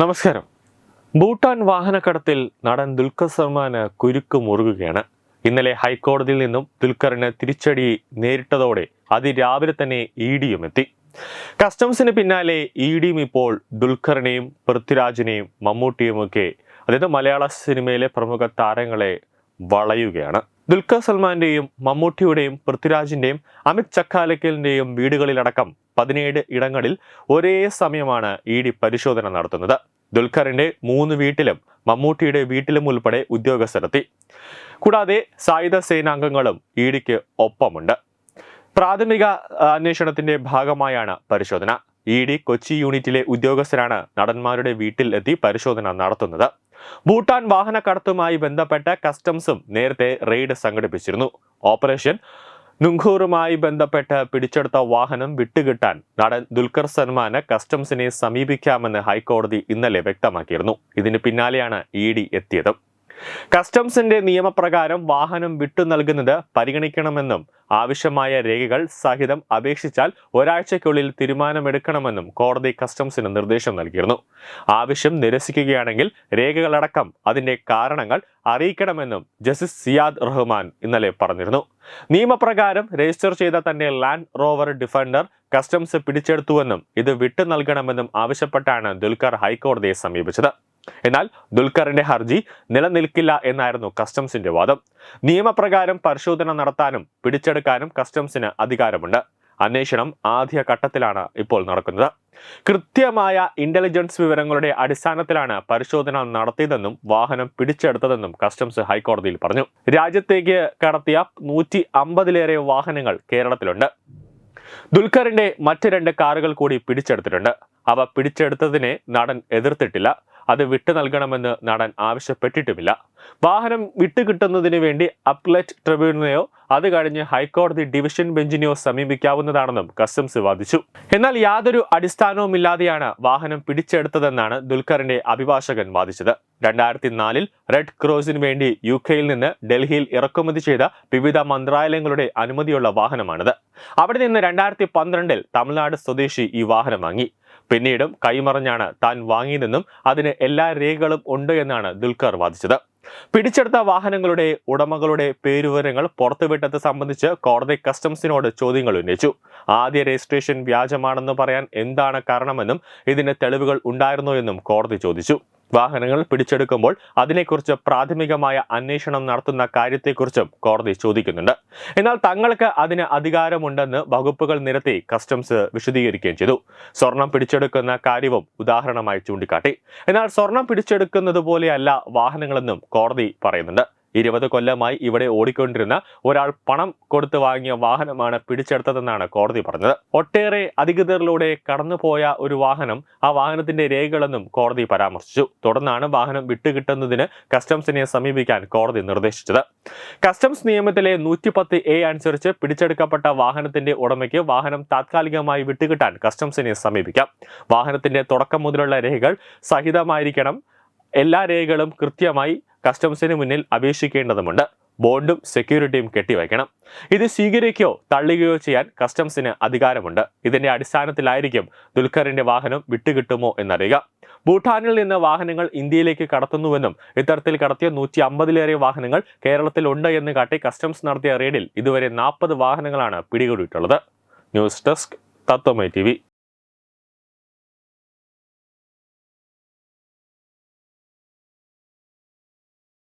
നമസ്കാരം. ഭൂട്ടാൻ വാഹനക്കടത്തിൽ നടൻ ദുൽഖർ സൽമാന് കുരുക്ക് മുറുകുകയാണ്. ഇന്നലെ ഹൈക്കോടതിയിൽ നിന്നും ദുൽഖറിന് തിരിച്ചടി നേരിട്ടതോടെ അതിരാവിലെ തന്നെ ഇ ഡിയും എത്തി. കസ്റ്റംസിന് പിന്നാലെ ഇ ഡിയും ഇപ്പോൾ ദുൽഖറിനെയും പൃഥ്വിരാജിനെയും മമ്മൂട്ടിയുമൊക്കെ അതായത് മലയാള സിനിമയിലെ പ്രമുഖ താരങ്ങളെ വളയുകയാണ്. ദുൽഖർ സൽമാന്റെയും മമ്മൂട്ടിയുടെയും പൃഥ്വിരാജിന്റെയും അമിത് ചക്കാലക്കലിന്റെയും വീടുകളിലടക്കം പതിനേഴ് ഇടങ്ങളിൽ ഒരേ സമയമാണ് ഇ ഡി പരിശോധന നടത്തുന്നത്. ദുൽഖറിന്റെ മൂന്ന് വീട്ടിലും മമ്മൂട്ടിയുടെ വീട്ടിലും ഉൾപ്പെടെ ഉദ്യോഗസ്ഥരെത്തി. കൂടാതെ സായുധ സേനാംഗങ്ങളും ഇ ഡിക്ക് ഒപ്പമുണ്ട്. പ്രാഥമിക അന്വേഷണത്തിന്റെ ഭാഗമായാണ് പരിശോധന. ഇ ഡി കൊച്ചി യൂണിറ്റിലെ ഉദ്യോഗസ്ഥരാണ് നടന്മാരുടെ വീട്ടിൽ എത്തി പരിശോധന നടത്തുന്നത്. ഭൂട്ടാൻ വാഹന കടത്തുമായി ബന്ധപ്പെട്ട കസ്റ്റംസും നേരത്തെ റെയ്ഡ് സംഘടിപ്പിച്ചിരുന്നു. ഓപ്പറേഷൻ നുങ്കൂറുമായി ബന്ധപ്പെട്ട് പിടിച്ചെടുത്ത വാഹനം വിട്ടുകിട്ടാൻ നടൻ ദുൽഖർ സൽമാന് കസ്റ്റംസിനെ സമീപിക്കാമെന്ന് ഹൈക്കോടതി ഇന്നലെ വ്യക്തമാക്കിയിരുന്നു. ഇതിന് പിന്നാലെയാണ് ഇ ഡി എത്തിയത്. കസ്റ്റംസിന്റെ നിയമപ്രകാരം വാഹനം വിട്ടു നൽകുന്നത് പരിഗണിക്കണമെന്നും ആവശ്യമായ രേഖകൾ സഹിതം അപേക്ഷിച്ചാൽ ഒരാഴ്ചയ്ക്കുള്ളിൽ തീരുമാനമെടുക്കണമെന്നും കോടതി കസ്റ്റംസിന് നിർദ്ദേശം നൽകിയിരുന്നു. ആവശ്യം നിരസിക്കുകയാണെങ്കിൽ രേഖകളടക്കം അതിന്റെ കാരണങ്ങൾ അറിയിക്കണമെന്നും ജസ്റ്റിസ് സിയാദ് റഹ്മാൻ ഇന്നലെ പറഞ്ഞിരുന്നു. നിയമപ്രകാരം രജിസ്റ്റർ ചെയ്ത തന്റെ ലാൻഡ് റോവർ ഡിഫൻഡർ കസ്റ്റംസ് പിടിച്ചെടുത്തുവെന്നും ഇത് വിട്ടു നൽകണമെന്നും ആവശ്യപ്പെട്ടാണ് ദുൽഖർ ഹൈക്കോടതിയെ സമീപിച്ചത്. എന്നാൽ ദുൽഖറിന്റെ ഹർജി നിലനിൽക്കില്ല എന്നായിരുന്നു കസ്റ്റംസിന്റെ വാദം. നിയമപ്രകാരം പരിശോധന നടത്താനും പിടിച്ചെടുക്കാനും കസ്റ്റംസിന് അധികാരമുണ്ട്. അന്വേഷണം ആദ്യ ഘട്ടത്തിലാണ് ഇപ്പോൾ നടക്കുന്നത്. കൃത്യമായ ഇന്റലിജൻസ് വിവരങ്ങളുടെ അടിസ്ഥാനത്തിലാണ് പരിശോധന നടത്തിയതെന്നും വാഹനം പിടിച്ചെടുത്തതെന്നും കസ്റ്റംസ് ഹൈക്കോടതിയിൽ പറഞ്ഞു. രാജ്യത്തേക്ക് കടത്തിയ നൂറ്റി അമ്പതിലേറെ വാഹനങ്ങൾ കേരളത്തിലുണ്ട്. ദുൽഖറിന്റെ മറ്റ് രണ്ട് കാറുകൾ കൂടി പിടിച്ചെടുത്തിട്ടുണ്ട്. അവ പിടിച്ചെടുത്തതിനെ നടൻ എതിർത്തിട്ടില്ല. അത് വിട്ടു നൽകണമെന്ന് നടൻ ആവശ്യപ്പെട്ടിട്ടുമില്ല. വാഹനം വിട്ടുകിട്ടുന്നതിന് വേണ്ടി അപ്ലറ്റ് ട്രിബ്യൂണലിനെയോ അത് കഴിഞ്ഞ് ഹൈക്കോടതി ഡിവിഷൻ ബെഞ്ചിനെയോ സമീപിക്കാവുന്നതാണെന്നും കസ്റ്റംസ് വാദിച്ചു. എന്നാൽ യാതൊരു അടിസ്ഥാനവുമില്ലാതെയാണ് വാഹനം പിടിച്ചെടുത്തതെന്നാണ് ദുൽഖറിന്റെ അഭിഭാഷകൻ വാദിച്ചത്. രണ്ടായിരത്തി നാലിൽ റെഡ് ക്രോസിന് വേണ്ടി യു കെയിൽ നിന്ന് ഡൽഹിയിൽ ഇറക്കുമതി ചെയ്ത വിവിധ മന്ത്രാലയങ്ങളുടെ അനുമതിയുള്ള വാഹനമാണിത്. അവിടെ നിന്ന് രണ്ടായിരത്തി പന്ത്രണ്ടിൽ തമിഴ്നാട് സ്വദേശി ഈ വാഹനം വാങ്ങി. പിന്നീടും കൈമറഞ്ഞാണ് താൻ വാങ്ങിയതെന്നും അതിന് എല്ലാ രേഖകളും ഉണ്ട് എന്നാണ് ദുൽഖർ വാദിച്ചത്. പിടിച്ചെടുത്ത വാഹനങ്ങളുടെ ഉടമകളുടെ പേരുവിവരങ്ങൾ പുറത്തുവിട്ടത് സംബന്ധിച്ച് കോടതി കസ്റ്റംസിനോട് ചോദ്യങ്ങൾ ഉന്നയിച്ചു. ആദ്യ രജിസ്ട്രേഷൻ വ്യാജമാണെന്ന് പറയാൻ എന്താണ് കാരണമെന്നും ഇതിന് തെളിവുകൾ ഉണ്ടായിരുന്നോ എന്നും കോടതി ചോദിച്ചു. വാഹനങ്ങൾ പിടിച്ചെടുക്കുമ്പോൾ അതിനെക്കുറിച്ച് പ്രാഥമികമായ അന്വേഷണം നടത്തുന്ന കാര്യത്തെക്കുറിച്ചും കോടതി ചോദിക്കുന്നുണ്ട്. എന്നാൽ തങ്ങൾക്ക് അതിന് അധികാരമുണ്ടെന്ന് വകുപ്പുകൾ നിരത്തി കസ്റ്റംസ് വിശദീകരിക്കുകയും ചെയ്തു. സ്വർണം പിടിച്ചെടുക്കുന്ന കാര്യവും ഉദാഹരണമായി ചൂണ്ടിക്കാട്ടി. എന്നാൽ സ്വർണം പിടിച്ചെടുക്കുന്നത് പോലെയല്ല വാഹനങ്ങളെന്നും കോടതി പറയുന്നുണ്ട്. ഇരുപത് കൊല്ലമായി ഇവിടെ ഓടിക്കൊണ്ടിരുന്ന ഒരാൾ പണം കൊടുത്ത് വാങ്ങിയ വാഹനമാണ് പിടിച്ചെടുത്തതെന്നാണ് കോടതി പറഞ്ഞത്. ഒട്ടേറെ അധികൃതരിലൂടെ കടന്നുപോയ ഒരു വാഹനം ആ വാഹനത്തിന്റെ രേഖകളെന്നും കോടതി പരാമർശിച്ചു. തുടർന്നാണ് വാഹനം വിട്ടുകിട്ടുന്നതിന് കസ്റ്റംസിനെ സമീപിക്കാൻ കോടതി നിർദ്ദേശിച്ചത്. കസ്റ്റംസ് നിയമത്തിലെ നൂറ്റിപ്പത്ത് എ അനുസരിച്ച് പിടിച്ചെടുക്കപ്പെട്ട വാഹനത്തിന്റെ ഉടമയ്ക്ക് വാഹനം താത്കാലികമായി വിട്ടുകിട്ടാൻ കസ്റ്റംസിനെ സമീപിക്കാം. വാഹനത്തിന്റെ തുടക്കം മുതലുള്ള രേഖകൾ സഹിതമായിരിക്കണം. എല്ലാ രേഖകളും കൃത്യമായി കസ്റ്റംസിന് മുന്നിൽ അപേക്ഷിക്കേണ്ടതുണ്ട് ബോണ്ടും സെക്യൂരിറ്റിയും കെട്ടിവയ്ക്കണം. ഇത് സ്വീകരിക്കുകയോ തള്ളുകയോ ചെയ്യാൻ കസ്റ്റംസിന് അധികാരമുണ്ട്. ഇതിന്റെ അടിസ്ഥാനത്തിലായിരിക്കും ദുൽഖറിന്റെ വാഹനം വിട്ടുകിട്ടുമോ എന്നറിയുക. ഭൂട്ടാനിൽ നിന്ന് വാഹനങ്ങൾ ഇന്ത്യയിലേക്ക് കടത്തുന്നുവെന്നും ഇത്തരത്തിൽ കടത്തിയ നൂറ്റി അമ്പതിലേറെ വാഹനങ്ങൾ കേരളത്തിൽ ഉണ്ട് എന്ന് കാട്ടി കസ്റ്റംസ് നടത്തിയ റെയ്ഡിൽ ഇതുവരെ നാൽപ്പത് വാഹനങ്ങളാണ് പിടികൂടിയിട്ടുള്ളത്. ന്യൂസ് ഡെസ്ക് തത്വമൈ ടി